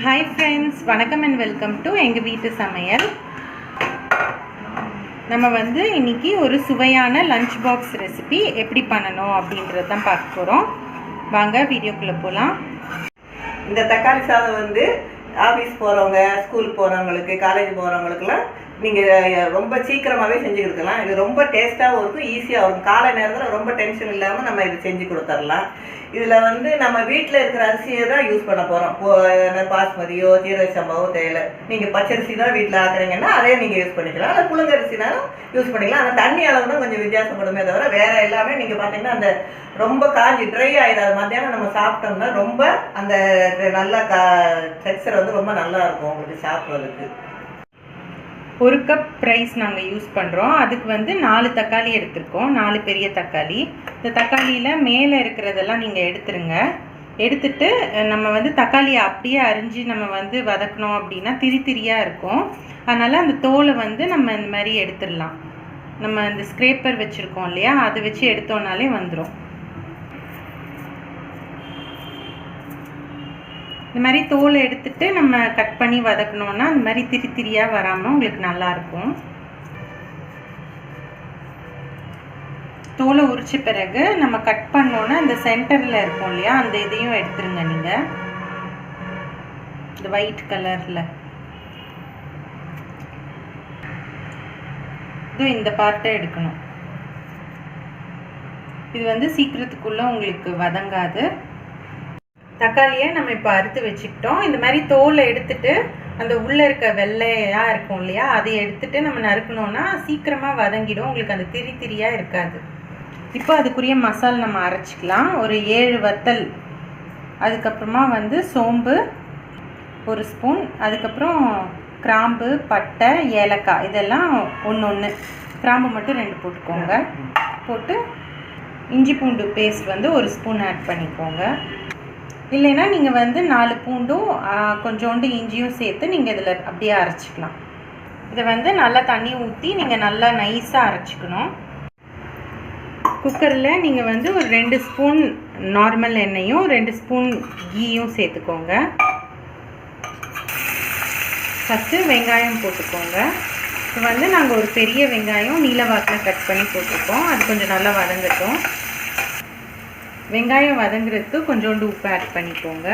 Hi friends வணக்கம் and welcome to எங்கள் வீட்டு சமையல். நம்ம வந்து இன்னைக்கு ஒரு சுவையான லஞ்ச் பாக்ஸ் ரெசிபி எப்படி பண்ணணும் அப்படின்றது தான் பார்க்க போகிறோம் வாங்க வீடியோக்குள்ளே போகலாம் இந்த தக்காளி சாதம் வந்து ஆஃபீஸ் போகிறவங்க ஸ்கூல் போகிறவங்களுக்கு காலேஜ் போகிறவங்களுக்குலாம் நீங்கள் ரொம்ப சீக்கிரமாகவே செஞ்சு கொடுக்கலாம் இது ரொம்ப டேஸ்ட்டாகவும் இருக்கும் ஈஸியாகவும் இருக்கும். காலை நேரத்தில் ரொம்ப டென்ஷன் இல்லாமல் நம்ம இது செஞ்சு கொடுத்துடலாம். இதில் வந்து நம்ம வீட்டில் இருக்கிற அரிசியை தான் யூஸ் பண்ண போகிறோம் பாஸ்மதியோ ஜீரக சம்பாவோ தேவை நீங்கள் பச்சரிசி தான் வீட்டில் ஆக்குறீங்கன்னா அதே நீங்கள் யூஸ் பண்ணிக்கலாம். இல்லை புழுங்கரிசினாலும் யூஸ் பண்ணிக்கலாம். ஆனால் தண்ணி அளவு தான் கொஞ்சம் வித்தியாசப்படுமே தவிர வேறு எல்லாமே நீங்கள் பார்த்தீங்கன்னா அந்த ரொம்ப காஞ்சி ட்ரை ஆகிடாது மத்தியானம் நம்ம சாப்பிட்டோம்னா ரொம்ப அந்த நல்லா கா டெக்ஸ்சர் வந்து ரொம்ப நல்லா இருக்கும் உங்களுக்கு சாப்பிட்றதுக்கு. ஒரு கப் ரைஸ் நாங்கள் யூஸ் பண்ணுறோம் அதுக்கு வந்து நாலு தக்காளி எடுத்திருக்கோம். நாலு பெரிய தக்காளி. இந்த தக்காளியில் மேலே இருக்கிறதெல்லாம் நீங்கள் எடுத்துருங்க. எடுத்துட்டு நம்ம வந்து தக்காளியை அப்படியே அரிஞ்சு நம்ம வந்து வதக்கணும் அப்படின்னா திரி திரியாக இருக்கும். அதனால் அந்த தோலை வந்து நம்ம இந்த மாதிரி எடுத்துடலாம். நம்ம இந்த ஸ்க்ரேப்பர் வச்சுருக்கோம் இல்லையா? அதை வச்சு எடுத்தோன்னாலே வந்துடும் இந்த மாதிரி தோலை எடுத்துட்டு நம்ம கட் பண்ணி வதக்கணும்னா இந்த மாதிரி திரி திரியாக வராமல் உங்களுக்கு நல்லாயிருக்கும் தோலை உரிச்ச பிறகு நம்ம கட் பண்ணோன்னா அந்த சென்டரில் இருக்கும் இல்லையா அந்த இதையும் எடுத்துருங்க நீங்கள் இந்த ஒயிட் கலரில் இது இந்த பார்ட்டை எடுக்கணும். இது வந்து சீக்கிரத்துக்குள்ளே உங்களுக்கு வதங்காது. தக்காளியை நம்ம இப்போ அறுத்து வச்சுக்கிட்டோம். இந்த மாதிரி தோலை எடுத்துட்டு அந்த உள்ளே இருக்க வெள்ளையாக இருக்கும் இல்லையா? அதை எடுத்துட்டு நம்ம நறுக்கணும்னா சீக்கிரமாக வதங்கிடும். உங்களுக்கு அந்த திரி திரியாக இருக்காது. இப்போ அதுக்குரிய மசால் நம்ம அரைச்சிக்கலாம். ஒரு ஏழு வத்தல் அதுக்கப்புறமா வந்து சோம்பு ஒரு ஸ்பூன் அதுக்கப்புறம் கிராம்பு பட்டை ஏலக்காய் இதெல்லாம் ஒன்று ஒன்று கிராம்பு மட்டும் ரெண்டு போட்டுக்கோங்க. போட்டு இஞ்சி பூண்டு பேஸ்ட் வந்து ஒரு ஸ்பூன் ஆட் பண்ணிக்கோங்க. இல்லைன்னா நீங்கள் வந்து நாலு பூண்டும் கொஞ்சோண்டு இஞ்சியும் சேர்த்து நீங்கள் இதில் அப்படியே அரைச்சிக்கலாம். இதை வந்து நல்லா தண்ணி ஊற்றி நீங்கள் நல்லா நைஸாக அரைச்சிக்கணும். குக்கரில் நீங்கள் வந்து ஒரு ரெண்டு ஸ்பூன் நார்மல் எண்ணெயும் ரெண்டு ஸ்பூன் கீயும் சேர்த்துக்கோங்க. ஃபஸ்ட்டு வெங்காயம் போட்டுக்கோங்க. இப்போ வந்து நாங்கள் ஒரு பெரிய வெங்காயம் நீல வாக்கில் கட் பண்ணி போட்டிருக்கோம். அது கொஞ்சம் நல்லா வதங்கட்டும். வெங்காயம் வதங்குறதுக்கு கொஞ்சோண்டு உப்பு ஆட் பண்ணிக்கோங்க.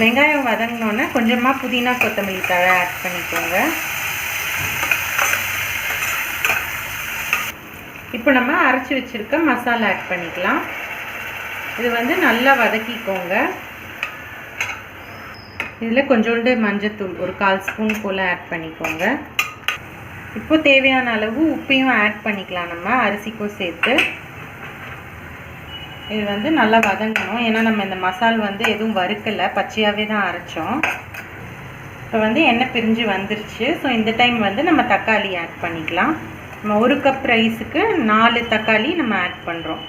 வெங்காயம் வதங்கினோன்னே கொஞ்சமாக புதினா கொத்தமல்லி தழை ஆட் பண்ணிக்கோங்க. இப்போ நம்ம அரைச்சி வச்சிருக்க மசாலா ஆட் பண்ணிக்கலாம். இது வந்து நல்லா வதக்கிக்கோங்க. இதில் கொஞ்சோண்டு மஞ்சத்தூள் ஒரு கால் ஸ்பூன் போல் ஆட் பண்ணிக்கோங்க. இப்போ தேவையான அளவு உப்பையும் ஆட் பண்ணிக்கலாம். நம்ம அரிசிக்கும் சேர்த்து. இது வந்து நல்லா வதங்கணும். ஏன்னா நம்ம இந்த மசால் வந்து எதுவும் வறுக்கலை. பச்சையாகவே தான் அரைச்சோம். இப்போ வந்து எண்ணெய் பிரிஞ்சு வந்துருச்சு. ஸோ இந்த டைம் வந்து நம்ம தக்காளி ஆட் பண்ணிக்கலாம். நம்ம ஒரு கப் ரைஸுக்கு நாலு தக்காளி நம்ம ஆட் பண்ணுறோம்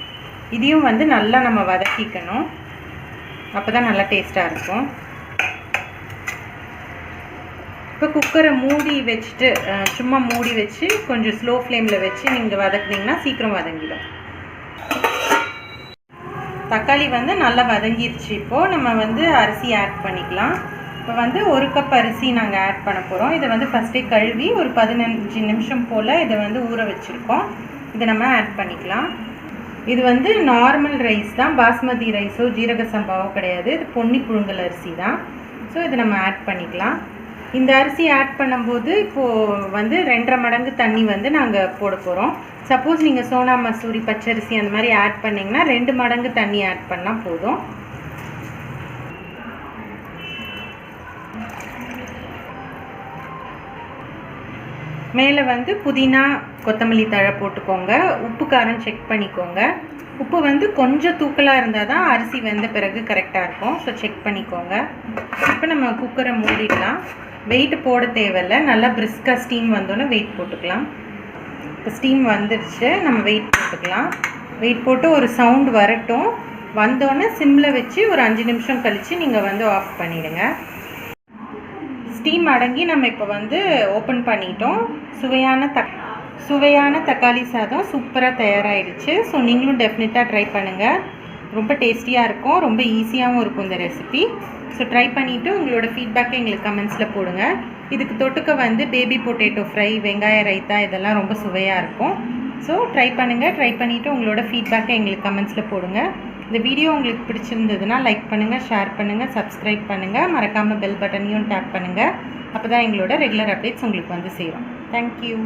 இதையும் வந்து நல்லா நம்ம வதக்கிக்கணும். அப்போ தான் நல்லா டேஸ்ட்டாக இருக்கும். இப்போ குக்கரை மூடி வச்சுட்டு சும்மா மூடி வச்சு கொஞ்சம் ஸ்லோ ஃப்ளேமில் வச்சு நீங்கள் வதக்குனீங்கன்னா சீக்கிரம் வதங்கிடும். தக்காளி வந்து நல்லா வதங்கிருச்சு. இப்போது நம்ம வந்து அரிசி ஆட் பண்ணிக்கலாம். இப்போ வந்து ஒரு கப் அரிசி நாங்கள் ஆட் பண்ண போகிறோம் இதை வந்து ஃபஸ்ட்டே கழுவி ஒரு பதினஞ்சு நிமிஷம் போல் இதை வந்து ஊற வச்சுருக்கோம். இதை நம்ம ஆட் பண்ணிக்கலாம். இது வந்து நார்மல் ரைஸ் தான். பாஸ்மதி ரைஸோ ஜீரக சம்பாவோ கிடையாது. இது பொன்னி புழுங்கல் அரிசி தான். ஸோ இதை நம்ம ஆட் பண்ணிக்கலாம். இந்த அரிசி ஆட் பண்ணும்போது இப்போது வந்து ரெண்டரை மடங்கு தண்ணி வந்து நாங்கள் போட போகிறோம் சப்போஸ் நீங்கள் சோனா மசூரி பச்சரிசி அந்த மாதிரி ஆட் பண்ணிங்கன்னா ரெண்டு மடங்கு தண்ணி ஆட் பண்ணால் போதும். மேலே வந்து புதினா கொத்தமல்லி தழை போட்டுக்கோங்க. உப்பு காரம் செக் பண்ணிக்கோங்க. உப்பு வந்து கொஞ்சம் தூக்கலாக இருந்தால் தான் அரிசி வெந்த பிறகு கரெக்டாக இருக்கும். ஸோ செக் பண்ணிக்கோங்க. இப்போ நம்ம குக்கரை மூடிடலாம். வெயிட் போட தேவையில்ல. நல்லா பிரிஸ்காக ஸ்டீம் வந்தோன்னே வெயிட் போட்டுக்கலாம். இப்போ ஸ்டீம் வந்துடுச்சு நம்ம வெயிட் போட்டுக்கலாம். வெயிட் போட்டு ஒரு சவுண்ட் வரட்டும். வந்தோடனே சிம்மில் வச்சு ஒரு அஞ்சு நிமிஷம் கழித்து நீங்கள் வந்து ஆஃப் பண்ணிவிடுங்க ஸ்டீம் அடங்கி நம்ம இப்போ வந்து ஓப்பன் பண்ணிட்டோம். சுவையான தக் சுவையான தக்காளி சாதம் சூப்பராக தயாராகிடுச்சு ஸோ நீங்களும் டெஃபினட்டாக ட்ரை பண்ணுங்கள் ரொம்ப டேஸ்டியாக இருக்கும் ரொம்ப ஈஸியாகவும் இருக்கும் இந்த ரெசிபி ஸோ ட்ரை பண்ணிவிட்டு உங்களோட ஃபீட்பேக்கை எங்களுக்கு கமெண்ட்ஸில் போடுங்க. இதுக்கு தொட்டுக்க வந்து பேபி பொட்டேட்டோ ஃப்ரை வெங்காய ரைத்தா இதெல்லாம் ரொம்ப சுவையாக இருக்கும். ஸோ ட்ரை பண்ணுங்கள் ட்ரை பண்ணிவிட்டு உங்களோட ஃபீட்பேக்கை எங்களுக்கு கமெண்ட்ஸில் போடுங்க. இந்த வீடியோ உங்களுக்கு பிடிச்சிருந்ததுன்னா லைக் பண்ணுங்கள் ஷேர் பண்ணுங்கள் சப்ஸ்கிரைப் பண்ணுங்கள் மறக்காமல் பெல் பட்டனையும் டேப் பண்ணுங்கள் அப்போ தான் எங்களோட ரெகுலர் அப்டேட்ஸ் உங்களுக்கு வந்து சேரும். தேங்க்யூ